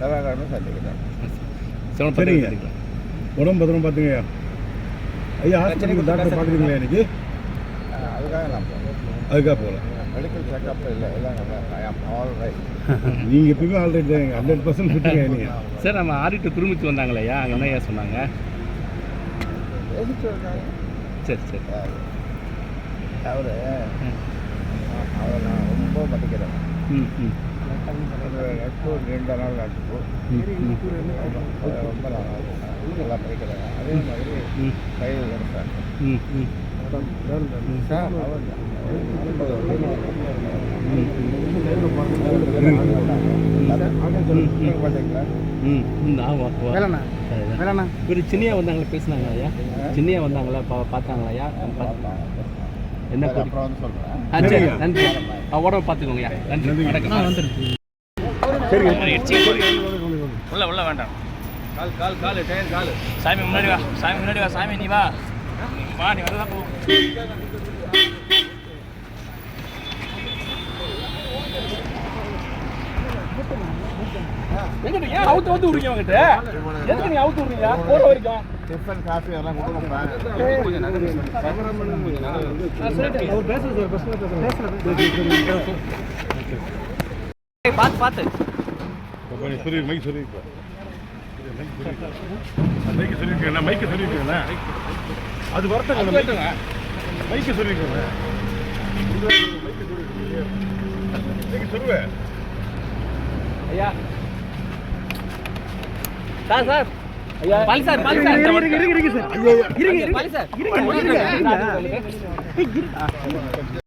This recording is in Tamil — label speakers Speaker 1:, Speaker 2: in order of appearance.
Speaker 1: செவ்வாய்க்கிழமை சந்திக்கிறேன்
Speaker 2: சரிங்க. உடம்பு பத்திரமா பார்த்துங்க ஐயா. ஹாஸ்பிட்டலுக்கு டாக்டர் பார்க்குறீங்களா இன்னைக்கு?
Speaker 1: அஹ் அதுக்காக நான் போகிறேன்
Speaker 2: அதுக்காக போகல.
Speaker 1: மெடிக்கல் செக்அப் இல்லை எல்லாம் ஆல் ரைட்
Speaker 2: நீங்கள் எப்பயுமே ஆல்ரெடி ஹண்ட்ரட் பர்சன்ட் ஃபிட்டுங்க நீங்கள்
Speaker 3: சார் நம்ம ஆடிட்டு குருமிச்சு வந்தாங்களே ஐயா அங்கே என்ன ஐயா சொன்னாங்க? சரி சரி.
Speaker 1: அவர் அவரை நான் ரொம்ப மதிக்கிறேன்.
Speaker 3: ம் ம்.
Speaker 1: நட்பு நீண்ட நாள் நட்பு ரொம்ப நல்லா மதிக்கிறேன் அதே மாதிரி
Speaker 3: ம்
Speaker 1: கையில் இருக்காங்க
Speaker 3: ம் ம்
Speaker 1: சார் அவர் பார்த்தீங்களா
Speaker 3: ம் ம் ஆமாம்
Speaker 1: வேலைண்ணா? வேலைண்ணா?
Speaker 3: ஒரு சின்னியா வந்தாங்களே? பேசுனாங்க ஐயா? சின்னியா வந்தாங்களா? பார்த்தாங்களா ஐயா? என்ன
Speaker 1: அப்புறம் வந்து
Speaker 2: சரிங்க.
Speaker 3: நன்றி. உடம்பு பார்த்துக்கோங்க நன்றி. வணக்கம்.
Speaker 4: உள்ள உள்ள வேண்டாம். கால் கால் கால் டயர் கால். சாமி முன்னாடி வா. சாமி முன்னாடி வா. சாமி நீ வா. வா நீ வரதான் போ.
Speaker 3: எங்கிட்ட ஏன் அவுத்து அவுத்து விடுறீங்க அவங்ககிட்ட எதுக்கு நீ அவுத்து விடுறீங்க? போற வரைக்கும்.
Speaker 1: டிஃபன் காஃபி எல்லாம் கொடுக்குறேன்
Speaker 4: பார்த்து பார்த்து
Speaker 2: சொல்லி மைக் சொல்லியிருக்கேன் மைக்கு சொல்லியிருக்கேன் மைக்கு சொல்லியிருக்கேன் அது வரட்டுங்க மைக்கு சொல்லியிருக்கேன் மைக்கு சொல்லுவேன்
Speaker 3: ஐயா. Sir sir. ஐயா பாலி சார் பாலி சார். இருங்க இருங்க இருங்க சார். இருங்க இருங்க பாலி சார். இருங்க இருங்க.